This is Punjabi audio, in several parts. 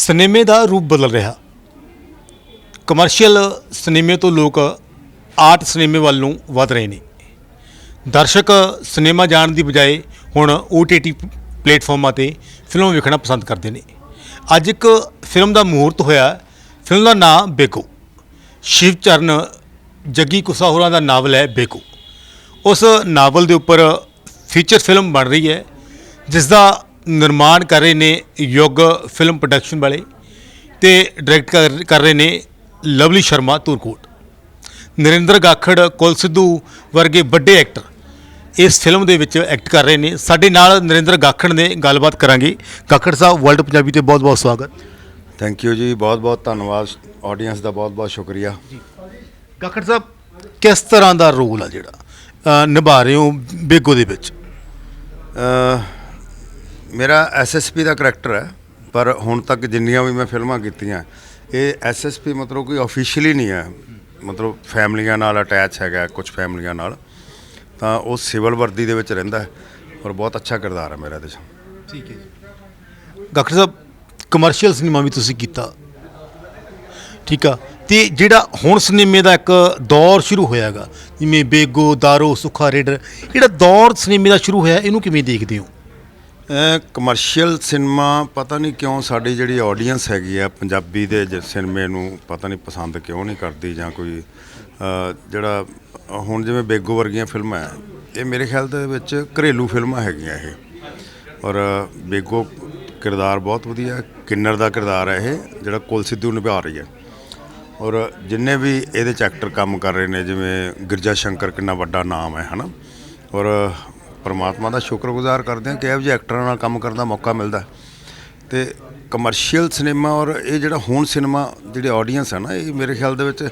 ਸਿਨੇਮੇ ਦਾ ਰੂਪ ਬਦਲ ਰਿਹਾ। ਕਮਰਸ਼ੀਅਲ ਸਿਨੇਮੇ ਤੋਂ ਲੋਕ ਆਰਟ ਸਿਨੇਮੇ ਵੱਲ ਨੂੰ ਵਧ ਰਹੇ ਨੇ। ਦਰਸ਼ਕ ਸਿਨੇਮਾ ਜਾਣ ਦੀ ਬਜਾਏ ਹੁਣ OTT ਪਲੇਟਫਾਰਮਾਂ ਤੇ ਫਿਲਮ ਵੇਖਣਾ ਪਸੰਦ ਕਰਦੇ ਨੇ। ਅੱਜ ਇੱਕ ਫਿਲਮ ਦਾ ਮਹੂਰਤ ਹੋਇਆ। ਫਿਲਮ ਦਾ ਨਾਮ ਬੇਕੋ। ਸ਼ਿਵ ਚਰਨ ਜੱਗੀ ਕੁਸਾ ਹੋਰਾਂ ਦਾ ਨਾਵਲ ਹੈ ਬੇਕੋ। ਉਸ ਨਾਵਲ ਦੇ ਉੱਪਰ ਫੀਚਰ ਫਿਲਮ ਬਣ ਰਹੀ ਹੈ ਜਿਸ ਦਾ ਨਿਰਮਾਣ ਕਰ ਰਹੇ ਨੇ ਯੁੱਗ ਫਿਲਮ ਪ੍ਰੋਡਕਸ਼ਨ ਵਾਲੇ ਤੇ ਡਾਇਰੈਕਟ ਕਰ- ਰਹੇ ਨੇ ਲਵਲੀ ਸ਼ਰਮਾ ਤੁਰਕੋਟ ਨਰਿੰਦਰ ਗਾਖੜ ਕੁਲ ਸਿੱਧੂ ਵਰਗੇ ਵੱਡੇ ਐਕਟਰ ਇਸ ਫਿਲਮ ਦੇ ਵਿੱਚ ਐਕਟ ਕਰ ਰਹੇ ਨੇ। ਸਾਡੇ ਨਾਲ ਨਰਿੰਦਰ ਗਾਖੜ ਨੇ ਗੱਲਬਾਤ ਕਰਾਂਗੇ। ਗਾਖੜ ਸਾਹਿਬ ਵਰਲਡ ਪੰਜਾਬੀ ਤੇ ਬਹੁਤ ਬਹੁਤ ਸਵਾਗਤ। ਥੈਂਕ ਯੂ ਜੀ ਬਹੁਤ ਬਹੁਤ ਧੰਨਵਾਦ ਆਡੀਅנס ਦਾ ਬਹੁਤ ਬਹੁਤ ਸ਼ੁਕਰੀਆ ਗਾਖੜ ਸਾਹਿਬ ਕਿਸ ਤਰ੍ਹਾਂ ਦਾ ਰੋਲ ਆ ਜਿਹੜਾ ਨਿਭਾ ਰਹੇ ਹੋ ਬੇਗੋ ਦੇ ਵਿੱਚ? ਮੇਰਾ ਐਸਐਸਪੀ ਦਾ ਕਰੈਕਟਰ ਹੈ, ਪਰ ਹੁਣ ਤੱਕ ਜਿੰਨੀਆਂ ਵੀ ਮੈਂ ਫਿਲਮਾਂ ਕੀਤੀਆਂ, ਇਹ ਐਸਐਸਪੀ ਮਤਲਬ ਕੋਈ ਅਫੀਸ਼ੀਅਲੀ ਨਹੀਂ ਹੈ। ਮਤਲਬ ਫੈਮਲੀਆਂ ਨਾਲ ਅਟੈਚ ਹੈਗਾ, ਕੁਝ ਫੈਮਲੀਆਂ ਨਾਲ। ਤਾਂ ਉਹ ਸਿਵਲ ਵਰਦੀ ਦੇ ਵਿੱਚ ਰਹਿੰਦਾ ਔਰ ਬਹੁਤ ਅੱਛਾ ਕਿਰਦਾਰ ਹੈ ਮੇਰਾ ਇਹਦੇ 'ਚ। ਠੀਕ ਹੈ ਜੀ। ਡਾਕਟਰ ਸਾਹਿਬ ਕਮਰਸ਼ੀਅਲ ਸਿਨੇਮਾ ਵੀ ਤੁਸੀਂ ਕੀਤਾ। ਠੀਕ ਆ। ਤੇ ਜਿਹੜਾ ਹੁਣ ਸਿਨੇਮੇ ਦਾ ਇੱਕ ਦੌਰ ਸ਼ੁਰੂ ਹੋਇਆਗਾ ਜਿਵੇਂ ਬੇਗੋ, ਦਾਰੋ, ਸੁੱਖਾ, ਰੇਡਰ, ਜਿਹੜਾ ਦੌਰ ਸਿਨੇਮੇ ਦਾ ਸ਼ੁਰੂ ਹੋਇਆ, ਇਹਨੂੰ ਕਿਵੇਂ ਦੇਖਦੇ ਹੋ? ਕਮਰਸ਼ੀਅਲ ਸਿਨੇਮਾ ਪਤਾ ਨਹੀਂ ਕਿਉਂ ਸਾਡੀ ਜਿਹੜੀ ਆਡੀਅנס ਹੈਗੀ ਆ ਪੰਜਾਬੀ ਦੇ ਜ- ਸਿਨੇਮੇ ਨੂੰ ਪਤਾ ਨਹੀਂ ਪਸੰਦ ਕਿਉਂ ਨਹੀਂ ਕਰਦੀ ਜਾਂ ਕੋਈ ਜਿਹੜਾ ਹੁਣ ਜਿਵੇਂ ਬੇਗੋ ਵਰਗੀਆਂ ਫਿਲਮਾਂ ਹੈ ਇਹ ਮੇਰੇ ਖਿਆਲ ਦੇ ਵਿੱਚ ਘਰੇਲੂ ਫਿਲਮਾਂ ਹੈਗੀਆਂ ਇਹ। ਔਰ ਬੇਗੋ ਕਿਰਦਾਰ ਬਹੁਤ ਵਧੀਆ, ਕਿੰਨਰ ਦਾ ਕਿਰਦਾਰ ਹੈ ਇਹ, ਜਿਹੜਾ ਕੁਲ ਸਿੱਧੂ ਨਿਭਾ ਰਹੀ ਹੈ ਔਰ ਜਿੰਨੇ ਵੀ ਇਹਦੇ ਚ ਐਕਟਰ ਕੰਮ ਕਰ ਰਹੇ ਨੇ, ਜਿਵੇਂ ਗਿਰਜਾ ਸ਼ੰਕਰ ਕਿੰਨਾ ਵੱਡਾ ਨਾਮ ਹੈ, ਹਨਾ? ਔਰ ਪਰਮਾਤਮਾ ਦਾ ਸ਼ੁਕਰਗੁਜ਼ਾਰ ਕਰਦੇ ਹਾਂ ਕਿ ਇਹੋ ਜਿਹੇ ਐਕਟਰਾਂ ਨਾਲ ਕੰਮ ਕਰਨ ਦਾ ਮੌਕਾ ਮਿਲਦਾ ਹੈ। ਤੇ ਕਮਰਸ਼ੀਅਲ ਸਿਨੇਮਾ ਔਰ ਇਹ ਜਿਹੜਾ ਹੁਣ ਸਿਨੇਮਾ ਜਿਹੜੇ ਆਡੀਅנס ਹੈ ਨਾ, ਇਹ ਮੇਰੇ ਖਿਆਲ ਦੇ ਵਿੱਚ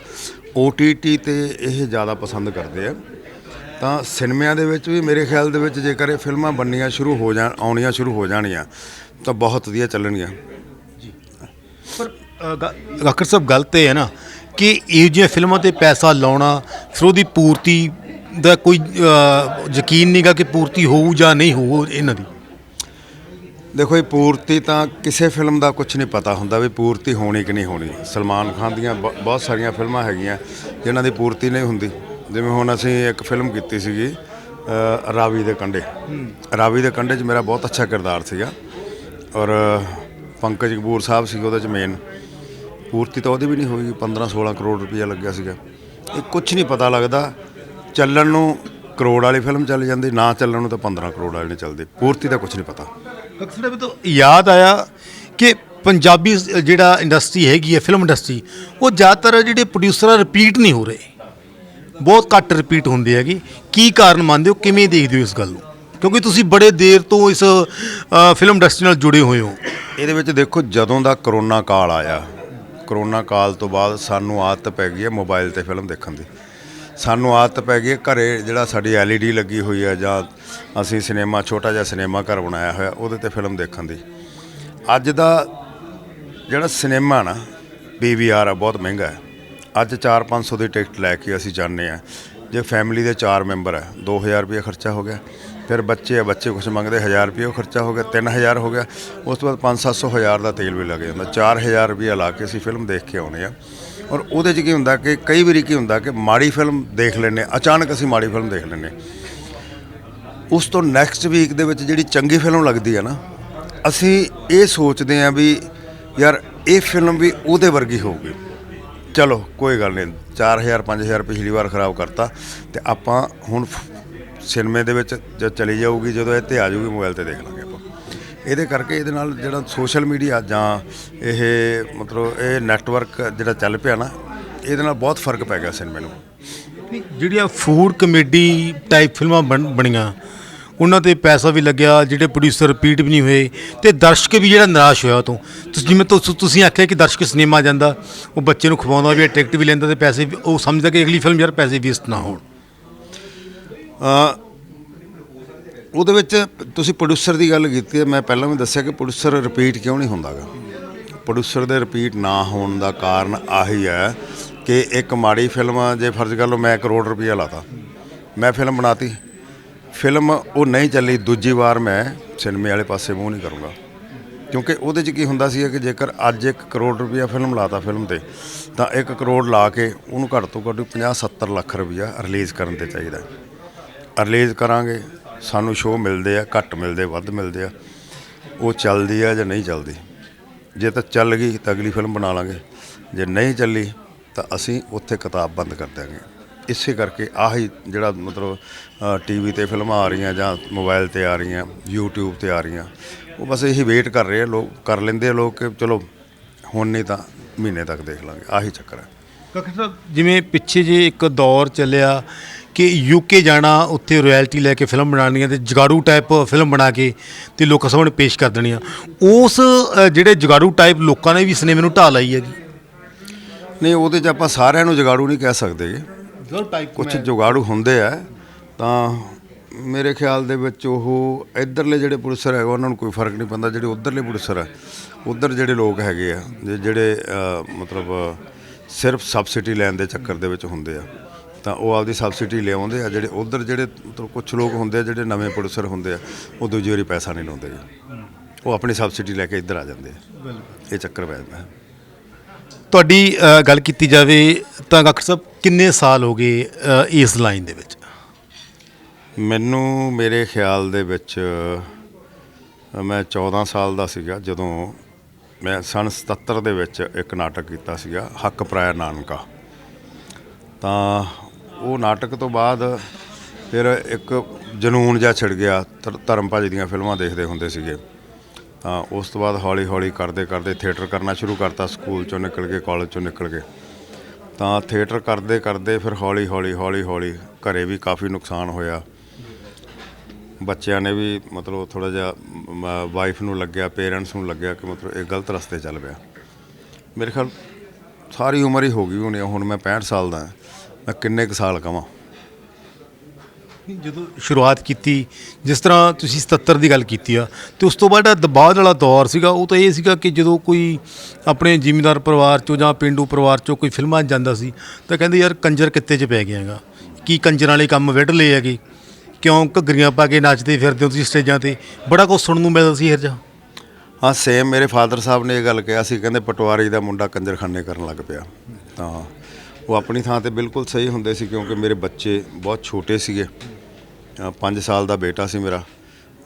OTT ਤੇ ਇਹ ਜ਼ਿਆਦਾ ਪਸੰਦ ਕਰਦੇ ਆ। ਤਾਂ ਸਿਨੇਮਿਆਂ ਦੇ ਵਿੱਚ ਵੀ ਮੇਰੇ ਖਿਆਲ ਦੇ ਵਿੱਚ ਜੇਕਰ ਇਹ ਫਿਲਮਾਂ ਬਣਨੀਆਂ ਸ਼ੁਰੂ ਹੋ ਜਾਣ, ਆਉਣੀਆਂ ਸ਼ੁਰੂ ਹੋ ਜਾਣੀਆਂ, ਤਾਂ ਬਹੁਤ ਵਧੀਆ ਚੱਲਣਗੀਆਂ। ਪਰ ਡਾਕਟਰ ਸਾਹਿਬ, ਗੱਲ ਤੇ ਹੈ ਨਾ ਕਿ ਇਹ ਜਿਹੀਆਂ ਫਿਲਮਾਂ ਤੇ ਪੈਸਾ ਲਾਉਣਾ, ਫਿਰ ਉਹਦੀ ਪੂਰਤੀ ਦਾ ਕੋਈ ਅ, ਯਕੀਨ ਨਹੀਂਗਾ ਕਿ ਪੂਰਤੀ ਹੋਊ ਜਾਂ ਨਹੀਂ ਹੋਊ ਇਹਨਾਂ ਦੀ? ਦੇਖੋ ਇਹ ਪੂਰਤੀ ਤਾਂ ਕਿਸੇ ਫਿਲਮ ਦਾ ਕੁਝ ਨਹੀਂ ਪਤਾ ਹੁੰਦਾ ਵੀ ਪੂਰਤੀ ਹੋਣੀ ਕਿ ਨਹੀਂ ਹੋਣੀ। ਸਲਮਾਨ ਖਾਨ ਦੀਆਂ ਬ- ਬਹੁਤ ਸਾਰੀਆਂ ਫਿਲਮਾਂ ਹੈਗੀਆਂ ਜਿਨ੍ਹਾਂ ਦੀ ਪੂਰਤੀ ਨਹੀਂ ਹੁੰਦੀ। ਜਿਵੇਂ ਹੁਣ ਅਸੀਂ ਇੱਕ ਫਿਲਮ ਕੀਤੀ ਸੀਗੀ ਅ, ਰਾਵੀ ਦੇ ਕੰਢੇ। ਰਾਵੀ ਦੇ ਕੰਢੇ 'ਚ ਮੇਰਾ ਬਹੁਤ ਅੱਛਾ ਕਿਰਦਾਰ ਸੀਗਾ। ਔਰ ਪੰਕਜ ਕਪੂਰ ਸਾਹਿਬ ਸੀ ਉਹਦੇ 'ਚ ਮੇਨ ਪੂਰਤੀ ਤਾਂ ਉਹਦੀ ਵੀ ਨਹੀਂ ਹੋਈ 15 16 ਕਰੋੜ ਰੁਪਈਆ ਲੱਗਿਆ ਸੀਗਾ। ਇਹ ਕੁਝ ਨਹੀਂ ਪਤਾ ਲੱਗਦਾ ਚੱਲਣ ਨੂੰ ਕਰੋੜ ਵਾਲੀ ਫਿਲਮ ਚੱਲ ਜਾਂਦੀ ਨਾ ਚੱਲਣ ਨੂੰ ਤਾਂ 15 ਕਰੋੜ ਵਾਲੀ ਨਹੀਂ ਚੱਲਦੀ। ਪੂਰਤੀ ਦਾ ਕੁਝ ਨਹੀਂ ਪਤਾ। ਡਾਕਟਰ ਸਾਹਿਬ ਤੋਂ ਯਾਦ ਆਇਆ ਕਿ ਪੰਜਾਬੀ ਜਿਹੜਾ ਇੰਡਸਟਰੀ ਹੈਗੀ ਹੈ ਫਿਲਮ ਇੰਡਸਟਰੀ ਉਹ ਜ਼ਿਆਦਾਤਰ ਜਿਹੜੇ ਪ੍ਰੋਡਿਊਸਰ ਰਿਪੀਟ ਨਹੀਂ ਹੋ ਰਹੇ। ਬਹੁਤ ਘੱਟ ਰਿਪੀਟ ਹੁੰਦੇ ਹੈਗੇ। ਕੀ ਕਾਰਨ ਮੰਨਦੇ ਹੋ ਕਿਵੇਂ ਦੇਖਦੇ ਹੋ ਇਸ ਗੱਲ ਨੂੰ? ਕਿਉਂਕਿ ਤੁਸੀਂ ਬੜੇ ਦੇਰ ਤੋਂ ਇਸ ਫਿਲਮ ਇੰਡਸਟਰੀ ਨਾਲ ਜੁੜੇ ਹੋਏ ਹੋ। ਇਹਦੇ ਵਿੱਚ ਦੇਖੋ ਜਦੋਂ ਦਾ ਕਰੋਨਾ ਕਾਲ ਆਇਆ ਕਰੋਨਾ ਕਾਲ ਤੋਂ ਬਾਅਦ ਸਾਨੂੰ ਆਦਤ ਪੈ ਗਈ ਹੈ ਮੋਬਾਈਲ ਤੇ ਫਿਲਮ ਦੇਖਣ ਦੀ। ਸਾਨੂੰ ਆਦਤ ਪੈ ਗਈ ਹੈ ਘਰੇ ਜਿਹੜਾ ਸਾਡੀ LED ਲੱਗੀ ਹੋਈ ਹੈ ਜਾਂ ਅਸੀਂ ਸਿਨੇਮਾ, ਛੋਟਾ ਜਿਹਾ ਸਿਨੇਮਾ ਘਰ ਬਣਾਇਆ ਹੋਇਆ, ਉਹਦੇ ਤੇ ਫਿਲਮ ਦੇਖਣ ਦੀ। ਅੱਜ ਦਾ ਜਿਹੜਾ ਸਿਨੇਮਾ ਨਾ PVR ਆ, ਬਹੁਤ ਮਹਿੰਗਾ ਹੈ। ਅੱਜ 4-500 ਦੀ ਟਿਕਟ ਲੈ ਕੇ ਅਸੀਂ ਜਾਂਦੇ ਆ ਜੇ ਫੈਮਿਲੀ ਦੇ 4 ਮੈਂਬਰ ਹੈ 2000 ਰੁਪਏ ਖਰਚਾ ਹੋ ਗਿਆ। ਫਿਰ ਬੱਚੇ ਆ, ਬੱਚੇ ਕੁਝ ਮੰਗਦੇ 1000 ਰੁਪਏ ਉਹ ਖਰਚਾ ਹੋ ਗਿਆ 3000 ਹੋ ਗਿਆ। ਉਸ ਤੋਂ ਬਾਅਦ 5-700 ਹਜ਼ਾਰ ਦਾ ਤੇਲ ਵੀ ਲੱਗ ਜਾਂਦਾ। 4000 ਰੁਪਏ ਲਾ ਕੇ ਅਸੀਂ ਫਿਲਮ ਦੇਖ ਕੇ ਆਉਣੇ ਆ ਔਰ ਉਹਦੇ 'ਚ ਕੀ ਹੁੰਦਾ ਕਿ ਕਈ ਵਾਰੀ ਕੀ ਹੁੰਦਾ ਕਿ ਮਾੜੀ ਫਿਲਮ ਦੇਖ ਲੈਂਦੇ ਅਚਾਨਕ ਅਸੀਂ ਮਾੜੀ ਫਿਲਮ ਦੇਖ ਲੈਂਦੇ ਉਸ ਤੋਂ ਨੈਕਸਟ ਵੀਕ ਦੇ ਵਿੱਚ ਜਿਹੜੀ ਚੰਗੀ ਫਿਲਮ ਲੱਗਦੀ ਹੈ ਨਾ, ਅਸੀਂ ਇਹ ਸੋਚਦੇ ਹਾਂ ਵੀ ਯਾਰ ਇਹ ਫਿਲਮ ਵੀ ਉਹਦੇ ਵਰਗੀ ਹੋਊਗੀ। ਚਲੋ, ਕੋਈ ਗੱਲ ਨਹੀਂ। 4000 5000 ਪਿਛਲੀ ਵਾਰ ਖਰਾਬ ਕਰਤਾ ਤੇ ਆਪਾਂ ਹੁਣ ਸਿਨੇਮੇ ਦੇ ਵਿੱਚ ਜਦ ਚਲੀ ਜਾਊਗੀ ਜਦੋਂ ਇਹ ਤੇ ਆ ਜਾਊਗੀ ਮੋਬਾਈਲ ਤੇ ਦੇਖ ਲਾਂਗੇ। ਇਹਦੇ ਕਰਕੇ ਇਹਦੇ ਨਾਲ ਜਿਹੜਾ ਸੋਸ਼ਲ ਮੀਡੀਆ ਜਾਂ ਇਹ ਮਤਲਬ ਇਹ ਨੈਟਵਰਕ ਜਿਹੜਾ ਚੱਲ ਪਿਆ ਨਾ ਇਹਦੇ ਨਾਲ ਬਹੁਤ ਫ਼ਰਕ ਪੈ ਗਿਆ ਸਿਨੇਮੇ ਨੂੰ। ਜਿਹੜੀਆਂ ਫੂਡ ਕਮੇਡੀ ਟਾਈਪ ਫਿਲਮਾਂ ਬਣ- ਬਣੀਆਂ ਉਹਨਾਂ ਤੇ ਪੈਸਾ ਵੀ ਲੱਗਿਆ ਜਿਹੜੇ ਪ੍ਰੋਡਿਊਸਰ ਰਿਪੀਟ ਵੀ ਨਹੀਂ ਹੋਏ ਤੇ ਦਰਸ਼ਕ ਵੀ ਜਿਹੜਾ ਨਿਰਾਸ਼ ਹੋਇਆ ਉਹ ਤੋਂ ਤੁਸੀਂ ਜਿਵੇਂ ਤੁਸ- ਆਖਿਆ ਕਿ ਦਰਸ਼ਕ ਸਿਨੇਮਾ ਜਾਂਦਾ ਉਹ ਬੱਚੇ ਨੂੰ ਖਵਾਉਂਦਾ ਵੀ ਟਿਕਟ ਵੀ ਲੈਂਦਾ ਤੇ ਪੈਸੇ ਉਹ ਸਮਝਦਾ ਕਿ ਅਗਲੀ ਫਿਲਮ ਯਾਰ ਪੈਸੇ ਵੇਸਟ ਨਾ ਹੋਣ। ਉਹਦੇ ਵਿੱਚ ਤੁਸੀਂ ਪ੍ਰੋਡਿਊਸਰ ਦੀ ਗੱਲ ਕੀਤੀ ਹੈ, ਮੈਂ ਪਹਿਲਾਂ ਵੀ ਦੱਸਿਆ ਕਿ ਪ੍ਰੋਡਿਊਸਰ ਰਿਪੀਟ ਕਿਉਂ ਨਹੀਂ ਹੁੰਦਾਗਾ? ਪ੍ਰੋਡਿਊਸਰ ਦੇ ਰਿਪੀਟ ਨਾ ਹੋਣ ਦਾ ਕਾਰਨ ਆਹੀ ਹੈ ਕਿ ਇੱਕ ਮਾੜੀ ਫਿਲਮ ਜੇ ਫਰਜ਼ ਕਰ ਲਓ ਮੈਂ ਕਰੋੜ ਰੁਪਈਆ ਲਾਤਾ। ਮੈਂ ਫਿਲਮ ਬਣਾਤੀ। ਫਿਲਮ ਉਹ ਨਹੀਂ ਚੱਲੀ, ਦੂਜੀ ਵਾਰ ਮੈਂ ਸਿਨੇਮੇ ਵਾਲੇ ਪਾਸੇ ਮੂੰਹ ਨਹੀਂ ਕਰੂੰਗਾ। ਕਿਉਂਕਿ ਉਹਦੇ 'ਚ ਕੀ ਹੁੰਦਾ ਸੀ ਕਿ ਜੇਕਰ ਅੱਜ 1 ਕਰੋੜ ਰੁਪਈਆ ਫਿਲਮ ਲਾਤਾ ਫਿਲਮ ਤੇ, ਤਾਂ 1 ਕਰੋੜ ਲਾ ਕੇ ਉਹਨੂੰ ਘੱਟ ਤੋਂ ਘੱਟ 50 70 ਲੱਖ ਰੁਪਈਆ ਰਿਲੀਜ਼ ਕਰਨ ਤੇ ਚਾਹੀਦਾ। ਰਿਲੀਜ਼ ਕਰਾਂਗੇ। ਸਾਨੂੰ ਸ਼ੋਅ ਮਿਲਦੇ ਆ, ਘੱਟ ਮਿਲਦੇ, ਵੱਧ ਮਿਲਦੇ ਆ। ਉਹ ਚੱਲਦੀ ਆ ਜਾਂ ਨਹੀਂ ਚੱਲਦੀ? ਜੇ ਤਾਂ ਚੱਲ ਗਈ ਤਾਂ ਅਗਲੀ ਫਿਲਮ ਬਣਾ ਲਾਂਗੇ। ਜੇ ਨਹੀਂ ਚੱਲੀ ਤਾਂ ਅਸੀਂ ਉੱਥੇ ਕਿਤਾਬ ਬੰਦ ਕਰ ਦਿਆਂਗੇ। ਇਸੇ ਕਰਕੇ ਆਹੀ ਜਿਹੜਾ ਮਤਲਬ ਟੀਵੀ ਤੇ ਫਿਲਮਾਂ ਆ ਰਹੀਆਂ ਜਾਂ ਮੋਬਾਈਲ ਤੇ ਆ ਰਹੀਆਂ, YouTube ਤੇ ਆ ਰਹੀਆਂ, ਉਹ ਬਸ ਇਹੀ ਵੇਟ ਕਰ ਰਹੇ ਆ ਲੋਕ, ਕਰ ਲੈਂਦੇ ਆ ਲੋਕ ਕਿ ਚਲੋ, ਹੁਣ ਨਹੀਂ ਤਾਂ ਮਹੀਨੇ ਤੱਕ ਦੇਖ ਲਾਂਗੇ। ਆਹੀ ਚੱਕਰ ਹੈ ਕਾਕਾ ਸਾਹਿਬ, ਜਿਵੇਂ ਪਿੱਛੇ ਜੇ ਇੱਕ ਦੌਰ ਚੱਲਿਆ ਕਿ ਯੂਕੇ ਜਾਣਾ ਉੱਥੇ ਰਾਇਲਟੀ ਲੈ ਕੇ ਫਿਲਮ ਬਣਾਉਣੀਆਂ ਤੇ ਜਗਾੜੂ ਟਾਈਪ ਫਿਲਮ ਬਣਾ ਕੇ ਤੇ ਲੋਕਾਂ ਸਾਹਮਣੇ ਪੇਸ਼ ਕਰ ਦੇਣੀਆਂ ਉਸ ਅ, ਜਿਹੜੇ ਜਗਾੜੂ ਟਾਈਪ ਲੋਕਾਂ ਨੇ ਵੀ ਸਿਨੇਮੇ ਨੂੰ ਢਾਹ ਲਈ ਹੈਗੀ। ਨਹੀਂ ਉਹਦੇ 'ਚ ਆਪਾਂ ਸਾਰਿਆਂ ਨੂੰ ਜਗਾੜੂ ਨਹੀਂ ਕਹਿ ਸਕਦੇ। ਜਗਾੜੂ ਟਾਈਪ ਕੁਝ ਜੁਗਾੜੂ ਹੁੰਦੇ ਆ ਤਾਂ ਮੇਰੇ ਖਿਆਲ ਦੇ ਵਿੱਚ ਉਹ ਇਧਰਲੇ ਜਿਹੜੇ ਪ੍ਰੋਡਿਊਸਰ ਹੈਗੇ ਉਹਨਾਂ ਨੂੰ ਕੋਈ ਫ਼ਰਕ ਨਹੀਂ ਪੈਂਦਾ। ਜਿਹੜੇ ਉਧਰਲੇ ਪ੍ਰੋਡਿਊਸਰ ਆ ਉਧਰ ਜਿਹੜੇ ਲੋਕ ਹੈਗੇ ਆ ਜੇ- ਜਿਹੜੇ ਅ, ਮਤਲਬ ਸਿਰਫ ਸਬਸਿਡੀ ਲੈਣ ਦੇ ਚੱਕਰ ਦੇ ਵਿੱਚ ਹੁੰਦੇ ਆ। ਤਾਂ ਉਹ ਆਪਦੀ ਸਬਸਿਡੀ ਲਿਆਉਂਦੇ ਆ ਜਿਹੜੇ ਉਧਰ ਜਿਹੜੇ ਕੁਝ ਲੋਕ ਹੁੰਦੇ ਆ ਜਿਹੜੇ ਨਵੇਂ ਪ੍ਰੋਡਿਊਸਰ ਹੁੰਦੇ ਆ ਉਹ ਦੂਜੀ ਵਾਰੀ ਪੈਸਾ ਨਹੀਂ ਲਾਉਂਦੇ ਜੀ। ਉਹ ਆਪਣੀ ਸਬਸਿਡੀ ਲੈ ਕੇ ਇੱਧਰ ਆ ਜਾਂਦੇ ਆ। ਇਹ ਚੱਕਰ ਪੈ ਜਾਂਦਾ ਤੁਹਾਡੀ ਗੱਲ ਕੀਤੀ ਜਾਵੇ ਤਾਂ ਡਾਕਟਰ ਸਾਹਿਬ ਕਿੰਨੇ ਸਾਲ ਹੋ ਗਏ ਇਸ ਲਾਈਨ ਦੇ ਵਿੱਚ? ਮੈਨੂੰ ਮੇਰੇ ਖਿਆਲ ਦੇ ਵਿੱਚ ਮੈਂ 14 ਸਾਲ ਦਾ ਸੀਗਾ ਜਦੋਂ ਮੈਂ ਸਨ 77 ਦੇ ਵਿੱਚ ਇੱਕ ਨਾਟਕ ਕੀਤਾ ਸੀਗਾ ਹੱਕ ਪ੍ਰਾਇ ਨਾਨਕਾ। ਤਾਂ ਉਹ ਨਾਟਕ ਤੋਂ ਬਾਅਦ ਫਿਰ ਇੱਕ ਜਨੂਨ ਜਿਹਾ ਛਿੜ ਗਿਆ ਧਰ- ਧਰਮ ਭਾਜੀ ਦੀਆਂ ਫਿਲਮਾਂ ਦੇਖਦੇ ਹੁੰਦੇ ਸੀਗੇ। ਤਾਂ ਉਸ ਤੋਂ ਬਾਅਦ ਹੌਲੀ ਹੌਲੀ ਕਰਦੇ ਕਰਦੇ ਥੀਏਟਰ ਕਰਨਾ ਸ਼ੁਰੂ ਕਰਤਾ ਸਕੂਲ ਚੋਂ ਨਿਕਲ ਕੇ ਕਾਲਜ ਚੋਂ ਨਿਕਲ ਕੇ ਤਾਂ ਥੀਏਟਰ ਕਰਦੇ ਕਰਦੇ ਫਿਰ ਹੌਲੀ ਹੌਲੀ ਹੌਲੀ ਹੌਲੀ ਘਰੇ ਵੀ ਕਾਫੀ ਨੁਕਸਾਨ ਹੋਇਆ। ਬੱਚਿਆਂ ਨੇ ਵੀ ਮਤਲਬ ਥੋੜਾ ਜਿਹਾ ਵਾਈਫ ਨੂੰ ਲੱਗਿਆ ਪੇਰੈਂਟਸ ਨੂੰ ਲੱਗਿਆ ਕਿ ਮਤਲਬ ਇਹ ਗਲਤ ਰਸਤੇ ਚੱਲ ਪਿਆ। ਮੇਰੇ ਖਿਆਲ ਸਾਰੀ ਉਮਰ ਹੀ ਹੋ ਗਈ ਹੋਣੀ ਆ, ਹੁਣ ਮੈਂ 65 ਸਾਲ ਦਾ ਹਾਂ। ਮੈਂ ਕਿੰਨੇ ਕੁ ਸਾਲ ਕਵਾਂ। ਜਦੋਂ ਸ਼ੁਰੂਆਤ ਕੀਤੀ ਜਿਸ ਤਰ੍ਹਾਂ ਤੁਸੀਂ 77 ਦੀ ਗੱਲ ਕੀਤੀ ਆ ਤੇ ਉਸ ਤੋਂ ਬਾਅਦ ਦਬਾਅ ਵਾਲਾ ਦੌਰ ਸੀਗਾ ਉਹ ਤਾਂ ਇਹ ਸੀਗਾ ਕਿ ਜਦੋਂ ਕੋਈ ਆਪਣੇ ਜ਼ਿਮੀਂਦਾਰ ਪਰਿਵਾਰ ਚੋਂ ਜਾਂ ਪਿੰਡੂ ਪਰਿਵਾਰ ਚੋਂ ਕੋਈ ਫਿਲਮਾਂ 'ਚ ਜਾਂਦਾ ਸੀ ਤਾਂ ਕਹਿੰਦੇ ਯਾਰ ਕੰਜਰ ਕਿੱਤੇ 'ਚ ਪੈ ਗਿਆ ਹੈਗਾ। ਕੀ ਕੰਜਰਾਂ ਵਾਲੇ ਕੰਮ ਵਿੜ ਲਏ ਹੈਗੇ? ਕਿਉਂ ਘੱਗਰੀਆਂ ਪਾ ਕੇ ਨੱਚਦੇ ਫਿਰਦੇ ਹੋ ਤੁਸੀਂ ਸਟੇਜਾਂ ਤੇ? ਬੜਾ ਕੁਝ ਸੁਣਨ ਨੂੰ ਮਿਲਦਾ ਸੀ ਹਰ ਜਾ ਹਾਂ ਸੇਮ ਮੇਰੇ ਫਾਦਰ ਸਾਹਿਬ ਨੇ ਇਹ ਗੱਲ ਕਿਹਾ ਸੀ ਕਹਿੰਦੇ ਪਟਵਾਰੀ ਦਾ ਮੁੰਡਾ ਕੰਜਰਖਾਨੇ ਕਰਨ ਲੱਗ ਪਿਆ। ਤਾਂ ਉਹ ਆਪਣੀ ਥਾਂ ਤੇ ਬਿਲਕੁਲ ਸਹੀ ਹੁੰਦੇ ਸੀ ਕਿਉਂਕਿ ਮੇਰੇ ਬੱਚੇ ਬਹੁਤ ਛੋਟੇ ਸੀਗੇ। 5 ਸਾਲ ਦਾ ਬੇਟਾ ਸੀ ਮੇਰਾ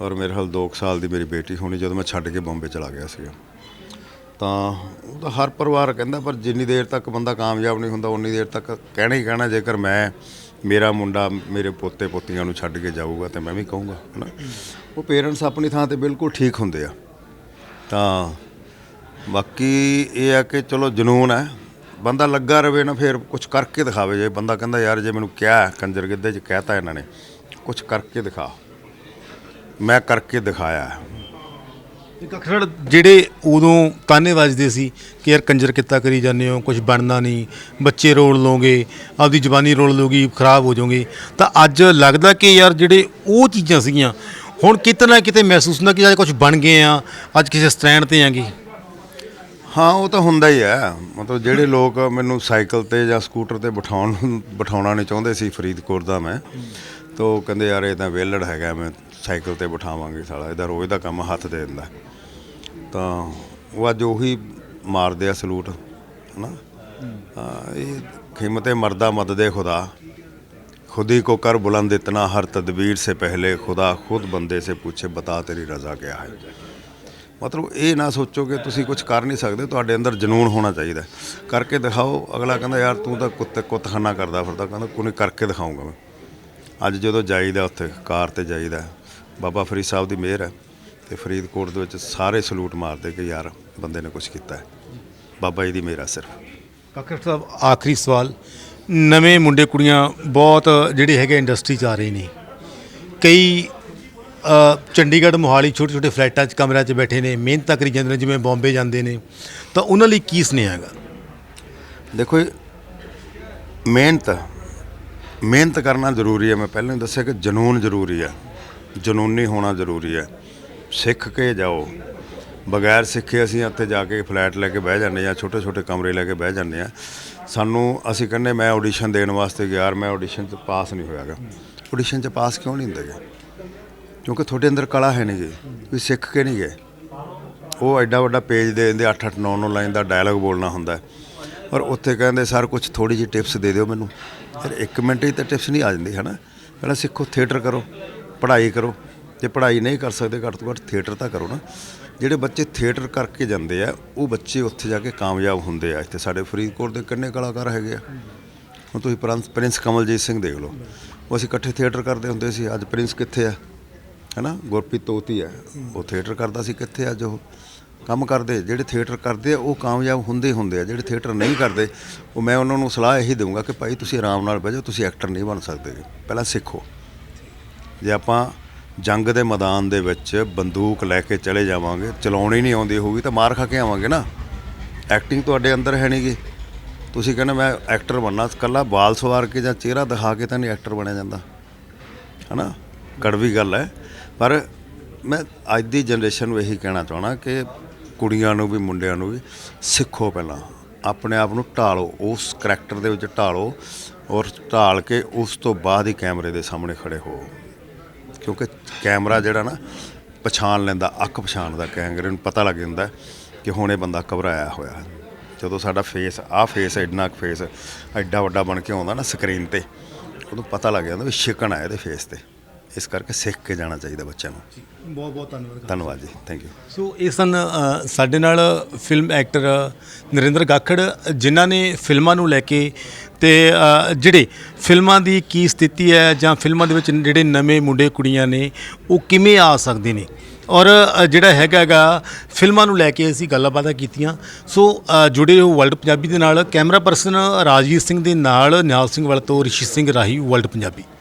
ਔਰ ਮੇਰੇ ਹਾਲ 2 ਸਾਲ ਦੀ ਮੇਰੀ ਬੇਟੀ ਹੋਣੀ ਜਦੋਂ ਮੈਂ ਛੱਡ ਕੇ ਬੰਬੇ ਚਲਾ ਗਿਆ ਸੀਗਾ। ਤਾਂ ਉਹ ਤਾਂ ਹਰ ਪਰਿਵਾਰ ਕਹਿੰਦਾ ਪਰ ਜਿੰਨੀ ਦੇਰ ਤੱਕ ਬੰਦਾ ਕਾਮਯਾਬ ਨਹੀਂ ਹੁੰਦਾ, ਉਨੀ ਦੇਰ ਤੱਕ ਕਹਿਣਾ ਹੀ ਕਹਿਣਾ ਜੇਕਰ ਮੈਂ ਮੇਰਾ ਮੁੰਡਾ ਮੇਰੇ ਪੋਤੇ ਪੋਤੀਆਂ ਨੂੰ ਛੱਡ ਕੇ ਜਾਊਗਾ ਤੇ ਮੈਂ ਵੀ ਕਹੂੰਗਾ, ਹਨਾ। ਉਹ ਪੇਰੈਂਟਸ ਆਪਣੀ ਥਾਂ ਤੇ ਬਿਲਕੁਲ ਠੀਕ ਹੁੰਦੇ ਆ। ਤਾਂ ਬਾਕੀ ਇਹ ਆ ਕਿ ਚਲੋ ਜਨੂਨ ਹੈ। ਬੰਦਾ ਲੱਗਾ ਰਵੇ ਨਾ, ਫਿਰ ਕੁਝ ਕਰਕੇ ਦਿਖਾਵੇ। ਜੇ ਬੰਦਾ ਕਹਿੰਦਾ, ਯਾਰ, ਜੇ ਮੈਨੂੰ ਕਿਹਾ ਕੰਜਰ ਗਿੱਧੇ 'ਚ ਕਹਿਤਾ ਇਹਨਾਂ ਨੇ ਕੁਝ ਕਰਕੇ ਦਿਖਾ। ਮੈਂ ਕਰਕੇ ਦਿਖਾਇਆ ਇੱਕ ਅਕਸਰ ਜਿਹੜੇ ਉਦੋਂ ਤਾਨੇ ਵੱਜਦੇ ਸੀ ਕਿ ਯਾਰ ਕੰਜਰ ਕਿੱਤਾ ਕਰੀ ਜਾਂਦੇ ਹੋ ਕੁਝ ਬਣਨਾ ਨਹੀਂ, ਬੱਚੇ ਰੋਲ ਲੋਗੇ ਆਪਦੀ ਜਵਾਨੀ ਰੋਲ ਲੋਗੀ ਖਰਾਬ ਹੋ ਜਾਓਗੇ, ਤਾਂ ਅੱਜ ਲੱਗਦਾ ਕਿ ਯਾਰ ਜਿਹੜੇ ਉਹ ਚੀਜ਼ਾਂ ਸੀਗੀਆਂ, ਹੁਣ ਕਿਤੇ ਨਾ ਕਿਤੇ ਮਹਿਸੂਸ ਹੁੰਦਾ ਕਿ ਅੱਜ ਕੁਝ ਬਣ ਗਏ ਆ, ਅੱਜ ਕਿਸੇ ਸਟੈਂਡ ਤੇ ਆਂਗੇ। ਹਾਂ ਉਹ ਤਾਂ ਹੁੰਦਾ ਹੀ ਹੈ ਮਤਲਬ ਜਿਹੜੇ ਲੋਕ ਮੈਨੂੰ ਸਾਈਕਲ ਤੇ ਜਾਂ ਸਕੂਟਰ ਤੇ ਬਿਠਾਉਣ ਬਿਠਾਉਣਾ ਨਹੀਂ ਚਾਹੁੰਦੇ ਸੀ ਫਰੀਦਕੋਟ ਦਾ ਮੈਂ ਤਾਂ ਉਹ ਕਹਿੰਦੇ ਯਾਰ ਇਹ ਤਾਂ ਵੇਲੜ ਹੈਗਾ ਮੈਂ ਸਾਈਕਲ ਤੇ ਬਿਠਾਵਾਂਗੇ ਸਾਲਾ ਇਹਦਾ ਰੋਜ਼ ਦਾ ਕੰਮ ਹੱਥ ਦੇ ਦਿੰਦਾ ਤਾਂ ਉਹ ਅੱਜ ਉਹੀ ਮਾਰਦੇ ਆ ਸਲੂਟ ਹਨਾ ਹਾਂ ਇਹ ਖਿਮਤੇ ਮਰਦਾ ਮਦਦੇ ਖੁਦਾ खुद ही को कर बुलंद इतना हर तदबीर से पहले खुदा खुद बंदे से पूछे बता तेरी रज़ा क्या है ਮਤਲਬ ਇਹ ਨਾ ਸੋਚੋ ਕਿ ਤੁਸੀਂ ਕੁਝ ਕਰ ਨਹੀਂ ਸਕਦੇ, ਤੁਹਾਡੇ ਅੰਦਰ ਜਨੂਨ ਹੋਣਾ ਚਾਹੀਦਾ। ਕਰਕੇ ਦਿਖਾਓ, ਅਗਲਾ ਕਹਿੰਦਾ, ਯਾਰ ਤੂੰ ਤਾਂ ਕੁੱਤੇ, ਕੁੱਤਖਾਨਾ ਕਰਦਾ ਫਿਰਦਾ। ਕਹਿੰਦਾ, ਕੋਈ ਕਰਕੇ ਦਿਖਾਉਂਗਾ ਮੈਂ। ਅੱਜ ਜਦੋਂ ਜਾਈਦਾ ਉੱਥੇ, ਕਾਰ ਤੇ ਜਾਈਦਾ, ਬਾਬਾ ਫਰੀਦ ਸਾਹਿਬ ਦੀ ਮਿਹਰ ਹੈ ਤੇ ਫਰੀਦਕੋਟ ਦੇ ਵਿੱਚ ਸਾਰੇ ਸਲੂਟ ਮਾਰਦੇ ਕਿ ਯਾਰ ਬੰਦੇ ਨੇ ਕੁਝ ਕੀਤਾ ਹੈ। ਬਾਬਾ ਜੀ ਦੀ ਮਿਹਰ ਹੈ ਸਿਰਫ। ਕਾਕਰ ਸਾਹਿਬ, ਆਖਰੀ ਸਵਾਲ। ਨਵੇਂ ਮੁੰਡੇ ਕੁੜੀਆਂ ਬਹੁਤ ਜਿਹੜੇ ਹੈਗੇ ਇੰਡਸਟਰੀ 'ਚ ਆ ਰਹੇ ਨੇ। ਕਈ ਚੰਡੀਗੜ੍ਹ, ਮੋਹਾਲੀ ਛੋਟੇ ਛੋਟੇ ਫਲੈਟਾਂ 'ਚ ਕਮਰਿਆਂ 'ਚ ਬੈਠੇ ਨੇ, ਮਿਹਨਤਾਂ ਕਰੀ ਜਾਂਦੇ ਨੇ, ਜਿਵੇਂ ਬੰਬੇ ਜਾਂਦੇ ਨੇ। ਤਾਂ ਉਹਨਾਂ ਲਈ ਕੀ ਸੁਨੇਹਾ ਹੈਗਾ? ਦੇਖੋ ਇਹ ਮਿਹਨਤ ਮਿਹਨਤ ਕਰਨਾ ਜ਼ਰੂਰੀ ਹੈ। ਮੈਂ ਪਹਿਲਾਂ ਹੀ ਦੱਸਿਆ ਕਿ ਜਨੂਨ ਜ਼ਰੂਰੀ ਹੈ। ਜਨੂਨੀ ਹੋਣਾ ਜ਼ਰੂਰੀ ਹੈ। ਸਿੱਖ ਕੇ ਜਾਓ। ਬਗੈਰ ਸਿੱਖੇ ਅਸੀਂ ਉੱਥੇ ਜਾ ਕੇ ਫਲੈਟ ਲੈ ਕੇ ਬਹਿ ਜਾਂਦੇ ਆ ਛੋਟੇ ਛੋਟੇ ਕਮਰੇ ਲੈ ਕੇ ਬਹਿ ਜਾਂਦੇ ਆ ਸਾਨੂੰ, ਅਸੀਂ ਕਹਿੰਦੇ ਮੈਂ ਆਡੀਸ਼ਨ ਦੇਣ ਵਾਸਤੇ ਗਿਆ ਮੈਂ ਆਡੀਸ਼ਨ 'ਚ ਪਾਸ ਨਹੀਂ ਹੋਇਆਗਾ। ਆਡੀਸ਼ਨ 'ਚ ਪਾਸ ਕਿਉਂ ਨਹੀਂ ਹੁੰਦੇਗੇ ਕਿਉਂਕਿ ਤੁਹਾਡੇ ਅੰਦਰ ਕਲਾ ਹੈ ਨਹੀਂ ਗੀ ਵੀ ਸਿੱਖ ਕੇ ਨਹੀਂ ਗਏ। ਉਹ ਐਡਾ ਵੱਡਾ ਪੇਜ ਦੇ ਦਿੰਦੇ 8 8 9 9 ਲਾਈਨ ਦਾ ਡਾਇਲੌਗ ਬੋਲਣਾ ਹੁੰਦਾ ਹੈ। ਔਰ ਉੱਥੇ ਕਹਿੰਦੇ, ਸਰ ਕੁਝ ਥੋੜੀ ਜਿਹੀ ਟਿਪਸ ਦੇ ਦਿਓ ਮੈਨੂੰ। ਫਿਰ 1 ਮਿੰਟ ਹੀ ਤਾਂ ਟਿਪਸ ਨਹੀਂ ਆ ਜਾਂਦੀ ਹੈ ਨਾ ਪਹਿਲਾਂ ਸਿੱਖੋ ਥੀਏਟਰ ਕਰੋ, ਪੜ੍ਹਾਈ ਕਰੋ। ਜੇ ਪੜ੍ਹਾਈ ਨਹੀਂ ਕਰ ਸਕਦੇ, ਘੱਟ ਤੋਂ ਘੱਟ ਥੀਏਟਰ ਤਾਂ ਕਰੋ ਨਾ। ਜਿਹੜੇ ਬੱਚੇ ਥੀਏਟਰ ਕਰਕੇ ਜਾਂਦੇ ਆ, ਉਹ ਬੱਚੇ ਉੱਥੇ ਜਾ ਕੇ ਕਾਮਯਾਬ ਹੁੰਦੇ ਆ। ਇੱਥੇ ਸਾਡੇ ਫਰੀਦਕੋਟ ਦੇ ਕਿੰਨੇ ਕਲਾਕਾਰ ਹੈਗੇ ਆ। ਹੁਣ ਤੁਸੀਂ ਪ੍ਰਿੰਸ ਪ੍ਰਿੰਸ ਕਮਲਜੀਤ ਸਿੰਘ ਦੇਖ ਲਓ। ਉਹ ਅਸੀਂ ਇਕੱਠੇ ਥੀਏਟਰ ਕਰਦੇ ਹੁੰਦੇ ਸੀ। ਅੱਜ ਪ੍ਰਿੰਸ ਕਿੱਥੇ ਆ? ਹੈਨਾ? ਗੁਰਪ੍ਰੀਤ ਤੋਤੀ ਹੈ ਉਹ ਥੀਏਟਰ ਕਰਦਾ ਸੀ ਕਿੱਥੇ ਅੱਜ ਉਹ? ਕੰਮ ਕਰਦੇ, ਜਿਹੜੇ ਥੀਏਟਰ ਕਰਦੇ ਆ, ਉਹ ਕਾਮਯਾਬ ਹੁੰਦੇ ਹੀ ਹੁੰਦੇ ਆ। ਜਿਹੜੇ ਥੀਏਟਰ ਨਹੀਂ ਕਰਦੇ, ਉਹ ਮੈਂ ਉਹਨਾਂ ਨੂੰ ਸਲਾਹ ਇਹੀ ਦਊਂਗਾ ਕਿ ਭਾਈ ਤੁਸੀਂ ਆਰਾਮ ਨਾਲ ਬਹਿ ਜਾਓ, ਤੁਸੀਂ ਐਕਟਰ ਨਹੀਂ ਬਣ ਸਕਦੇ ਪਹਿਲਾਂ ਸਿੱਖੋ। ਜੇ ਆਪਾਂ ਜੰਗ ਦੇ ਮੈਦਾਨ ਦੇ ਵਿੱਚ ਬੰਦੂਕ ਲੈ ਕੇ ਚਲੇ ਜਾਵਾਂਗੇ, ਚਲਾਉਣੀ ਨਹੀਂ ਆਉਂਦੀ ਹੋਊਗੀ ਤਾਂ ਮਾਰ ਖਾ ਕੇ ਆਵਾਂਗੇ ਨਾ। ਐਕਟਿੰਗ ਤੁਹਾਡੇ ਅੰਦਰ ਹੈ ਨਹੀਂਗੀ। ਤੁਸੀਂ ਕਹਿੰਦੇ ਮੈਂ ਐਕਟਰ ਬਣਨਾ ਇਕੱਲਾ ਬਾਲ ਸਵਾਰ ਕੇ ਜਾਂ ਚਿਹਰਾ ਦਿਖਾ ਕੇ ਤਾਂ ਨਹੀਂ ਐਕਟਰ ਬਣਿਆ ਜਾਂਦਾ। ਹਨਾ? ਕੜਵੀ ਗੱਲ ਹੈ। ਪਰ ਮੈਂ ਅੱਜ ਦੀ ਜਨਰੇਸ਼ਨ ਨੂੰ ਇਹੀ ਕਹਿਣਾ ਚਾਹਣਾ ਕਿ ਕੁੜੀਆਂ ਨੂੰ ਵੀ, ਮੁੰਡਿਆਂ ਨੂੰ ਵੀ ਸਿੱਖੋ ਪਹਿਲਾਂ। ਆਪਣੇ ਆਪ ਨੂੰ ਢਾਲੋ, ਉਸ ਕਰੈਕਟਰ ਦੇ ਵਿੱਚ ਢਾਲੋ ਔਰ ਢਾਲ ਕੇ ਉਸ ਤੋਂ ਬਾਅਦ ਹੀ ਕੈਮਰੇ ਦੇ ਸਾਹਮਣੇ ਖੜੇ ਹੋ। ਕਿਉਂਕਿ ਕੈਮਰਾ ਜਿਹੜਾ ਨਾ, ਪਛਾਣ ਲੈਂਦਾ, ਅੱਖ ਪਛਾਣਦਾ ਕੈਮਰੇ ਨੂੰ, ਪਤਾ ਲੱਗ ਜਾਂਦਾ ਕਿ ਹੁਣ ਇਹ ਬੰਦਾ ਘਬਰਾਇਆ ਹੋਇਆ ਹੈ। ਜਦੋਂ ਸਾਡਾ ਫੇਸ ਆਹ ਫੇਸ ਇੰਨਾ ਕੁ ਫੇਸ ਐਡਾ ਵੱਡਾ ਬਣ ਕੇ ਆਉਂਦਾ ਨਾ ਸਕਰੀਨ ਤੇ, ਉਦੋਂ ਪਤਾ ਲੱਗ ਜਾਂਦਾ ਵੀ ਸ਼ਿਕਣ ਹੈ ਇਹਦੇ ਫੇਸ ਤੇ। ਇਸ ਕਰਕੇ ਸਿੱਖ ਕੇ ਜਾਣਾ ਚਾਹੀਦਾ ਬੱਚਿਆਂ ਨੂੰ। ਬਹੁਤ ਬਹੁਤ ਧੰਨਵਾਦ ਧੰਨਵਾਦ ਜੀ ਥੈਂਕ ਯੂ ਸੋ ਇਹ ਸਨ ਅ, ਸਾਡੇ ਨਾਲ ਫਿਲਮ ਐਕਟਰ ਨਰਿੰਦਰ ਗਾਖੜ ਜਿਨ੍ਹਾਂ ਨੇ ਫਿਲਮਾਂ ਨੂੰ ਲੈ ਕੇ ਤੇ ਅ, ਜਿਹੜੇ ਫਿਲਮਾਂ ਦੀ ਕੀ ਸਥਿਤੀ ਹੈ ਜਾਂ ਫਿਲਮਾਂ ਦੇ ਵਿੱਚ ਜਿਹੜੇ ਨਵੇਂ ਮੁੰਡੇ ਕੁੜੀਆਂ ਨੇ ਉਹ ਕਿਵੇਂ ਆ ਸਕਦੇ ਨੇ? ਔਰ ਅ, ਜਿਹੜਾ ਹੈਗਾ ਹੈਗਾ ਫਿਲਮਾਂ ਨੂੰ ਲੈ ਕੇ ਅਸੀਂ ਗੱਲਬਾਤਾਂ ਕੀਤੀਆਂ। ਸੋ ਅ, ਜੁੜੇ ਹੋ ਵਰਲਡ ਪੰਜਾਬੀ ਦੇ ਨਾਲ। ਕੈਮਰਾ ਪਰਸਨ ਰਾਜਵੀਰ ਸਿੰਘ ਦੇ ਨਾਲ ਨਿਹਾਲ ਸਿੰਘ ਵਾਲ ਤੋਂ ਰਿਸ਼ੀ ਸਿੰਘ ਰਾਹੀ ਵਰਲਡ ਪੰਜਾਬੀ।